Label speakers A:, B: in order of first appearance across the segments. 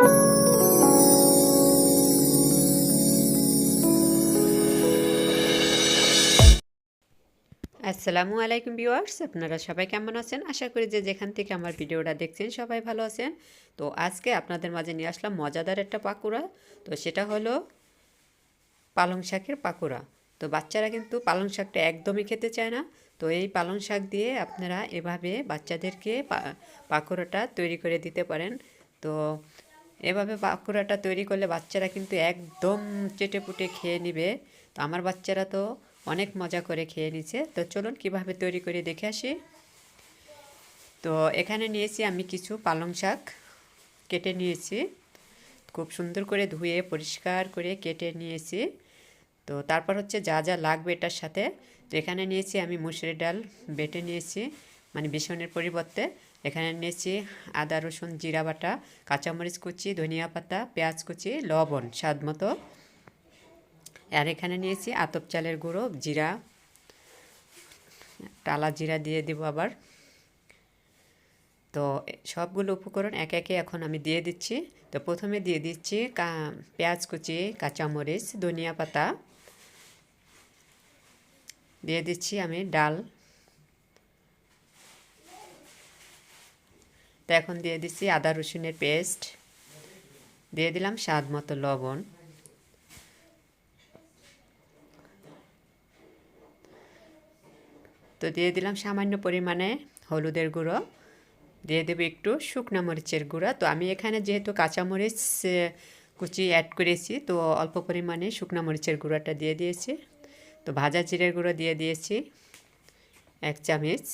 A: আসসালামু আলাইকুম ভিউয়ার্স, আপনারা সবাই কেমন আছেন? আশা করি যে যেখান থেকে আমার ভিডিওটা দেখছেন সবাই ভালো আছেন। তো আজকে আপনাদের মাঝে নিয়ে আসলাম মজাদার একটা পাকুড়া। তো সেটা হলো পালং শাকের পাকুড়া। তো বাচ্চারা কিন্তু পালং শাকটা একদমই খেতে চায় না। তো এই পালং শাক দিয়ে আপনারা এভাবে বাচ্চাদেরকে পাকুড়াটা তৈরি করে দিতে পারেন। তো এভাবে পাকুড়াটা তৈরি করলে বাচ্চারা কিন্তু একদম চেটেপুটে খেয়ে নিবে। তো আমার বাচ্চারা তো অনেক মজা করে খেয়ে নিছে। তো চলুন কীভাবে তৈরি করে দেখে আসি। তো এখানে নিয়েছি আমি কিছু পালং শাক কেটে নিয়েছি। খুব সুন্দর করে ধুয়ে, পরিষ্কার করে কেটে নিয়েছি। তো তারপর হচ্ছে যা যা লাগবে এটার সাথে। তো এখানে নিয়েছি আমি মুসুরি ডাল বেটে নিয়েছি মানে বেসনের পরিবর্তে। এখানে নিয়েছি আদা, রসুন, জিরা বাটা, কাঁচামরিচ কুচি, ধনিয়া পাতা, পেঁয়াজ কুচি, লবণ, স্বাদ মতো। আর এখানে নিয়েছি আতপ চালের গুঁড়ো, জিরা, টালা জিরা দিয়ে দেবো আবার। তো সবগুলো উপকরণ একে একে এখন আমি দিয়ে দিচ্ছি। তো প্রথমে দিয়ে দিচ্ছি পেঁয়াজ কুচি, কাঁচামরিচ, ধনিয়া পাতা। দিয়ে দিচ্ছি আমি ডাল। তো এখন দিয়ে দিচ্ছি আদা রসুনের পেস্ট। দিয়ে দিলাম স্বাদ মতো লবণ। তো দিয়ে দিলাম সামান্য পরিমাণে হলুদের গুঁড়ো। দিয়ে দেবো একটু শুকনা মরিচের গুঁড়ো। তো আমি এখানে যেহেতু কাঁচামরিচ কুচি অ্যাড করেছি, তো অল্প পরিমাণে শুকনা মরিচের গুঁড়োটা দিয়ে দিয়েছি। তো ভাজা জিরের গুঁড়ো দিয়ে দিয়েছি, এক চামচ।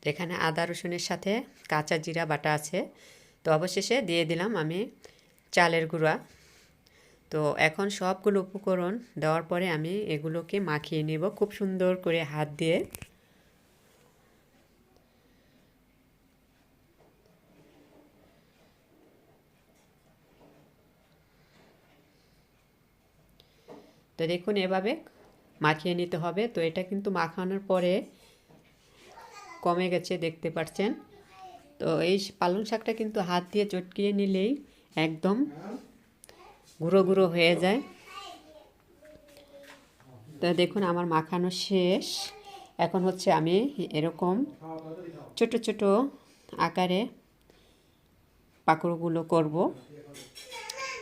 A: তো এখানে আদা রসুনের সাথে কাঁচা জিরা বাটা আছে। তো অবশেষে দিয়ে দিলাম আমি চালের গুঁড়া। তো এখন সবগুলো উপকরণ দেওয়ার পরে আমি এগুলোকে মাখিয়ে নেব খুব সুন্দর করে হাত দিয়ে। তো দেখুন এভাবে মাখিয়ে নিতে হবে। তো এটা কিন্তু মাখানোর পরে কমে গেছে, দেখতে পাচ্ছেন তো এই পালং শাকটা কিন্তু হাত দিয়ে চটকিয়ে নিলেই একদম গুঁড়ো গুঁড়ো হয়ে যায়। তো দেখুন, আমার মাখানো শেষ। এখন হচ্ছে আমি এরকম ছোট ছোট আকারে পাকড়গুলো করব।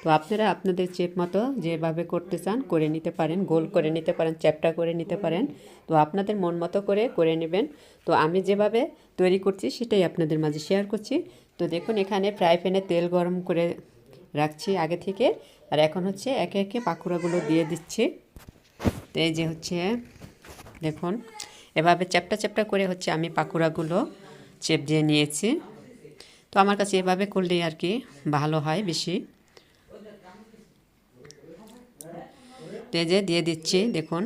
A: তো আপনারা আপনাদের চেপ মতো যেভাবে করতে চান করে নিতে পারেন, গোল করে নিতে পারেন, চ্যাপটা করে নিতে পারেন। তো আপনাদের মন মতো করে করে নেবেন। তো আমি যেভাবে তৈরি করছি সেটাই আপনাদের মাঝে শেয়ার করছি। তো দেখুন, এখানে ফ্রাই প্যানে তেল গরম করে রাখছি আগে থেকে। আর এখন হচ্ছে একে একে পাকুড়াগুলো দিয়ে দিচ্ছি। তো এই যে হচ্ছে, দেখুন, এভাবে চ্যাপটা চ্যাপটা করে হচ্ছে আমি পাকুড়াগুলো চেপ দিয়ে নিয়েছি। তো আমার কাছে এভাবে করলেই আর কি ভালো হয় বেশি। তেজে দিয়ে দিচ্ছি, দেখুন।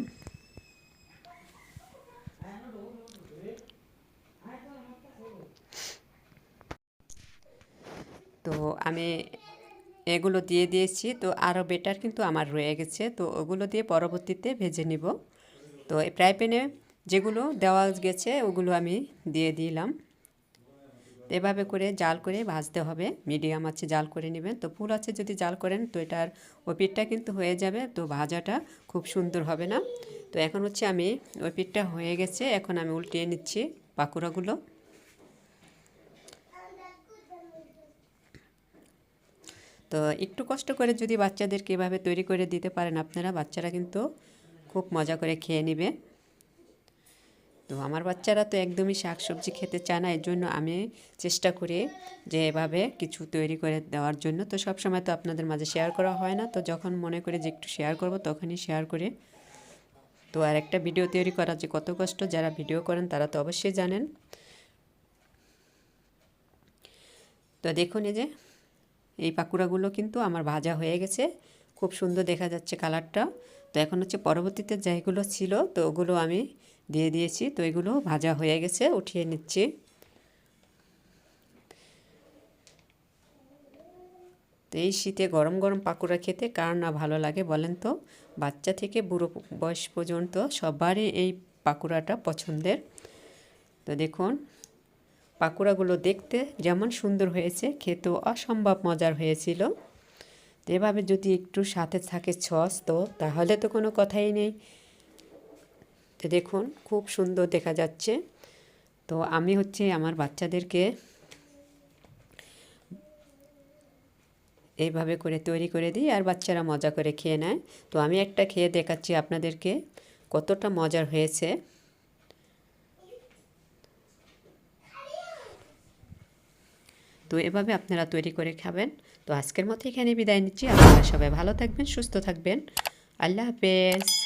A: তো আমি এগুলো দিয়ে দিয়েছি, তো আরও বেটার কিন্তু আমার রয়ে গেছে, তো ওগুলো দিয়ে পরবর্তীতে ভেজে নিব। তো এই ফ্রাই প্যানে যেগুলো দেওয়া গেছে, ওগুলো আমি দিয়ে দিলাম। এভাবে করে জাল করে ভাজতে হবে। মিডিয়াম আছে জাল করে নেবেন। তো ফুল আছে যদি জাল করেন, তো এটার ওই পিঠটা কিন্তু হয়ে যাবে। তো ভাজাটা খুব সুন্দর হবে না। তো এখন হচ্ছে আমি ওই পিঠটা হয়ে গেছে। এখন আমি উল্টিয়ে নিচ্ছি পাকুড়াগুলো। তো একটু কষ্ট করে যদি বাচ্চাদেরকে এভাবে তৈরি করে দিতে পারেন আপনারা, বাচ্চারা কিন্তু খুব মজা করে খেয়ে নেবে। তো আমার বাচ্চারা তো একদমই শাক সবজি খেতে চায় না এর জন্য আমি চেষ্টা করি যে এভাবে কিছু তৈরি করে দেওয়ার জন্য। তো সব সময় তো আপনাদের মাঝে শেয়ার করা হয় না, তো যখন মনে করি যে একটু শেয়ার করব তখনই শেয়ার করে। তো আর একটা ভিডিও তৈরি করা যে কত কষ্ট, যারা ভিডিও করেন তারা তো অবশ্যই জানেন। তো দেখুন এই যে, এই পাকুড়াগুলো কিন্তু আমার ভাজা হয়ে গেছে, খুব সুন্দর দেখা যাচ্ছে কালারটা তো এখন হচ্ছে পরবর্তীতে যেগুলো ছিল, তো ওগুলো আমি দিয়ে দিয়েছি, তো এগুলো ভাজা হয়ে গেছে, উঠিয়ে নিচ্ছি। তো এই শীতে গরম গরম পাকুড়া খেতে কার না ভালো লাগে বলেন তো? বাচ্চা থেকে বুড়ো বয়স পর্যন্ত সবারই এই পাকুড়াটা পছন্দের। তো দেখুন, পাকোড়াগুলো দেখতে যেমন সুন্দর হয়েছে, খেতেও অসম্ভব মজার হয়েছিল। এভাবে যদি একটু সাথে থাকে সস তো, তাহলে তো কোনো কথাই নেই। তো দেখুন, খুব সুন্দর দেখা যাচ্ছে। তো আমি হচ্ছে আমার বাচ্চাদেরকে এইভাবে করে তৈরি করে দিই আর বাচ্চারা মজা করে খেয়ে নেয়। তো আমি একটা খেয়ে দেখাচ্ছি আপনাদেরকে কতটা মজার হয়েছে। তো এভাবে আপনারা তৈরি করে খাবেন। তো আজকের মতো এখানে বিদায় নিচ্ছি। আপনারা সবাই ভালো থাকবেন, সুস্থ থাকবেন। আল্লাহ হাফেজ।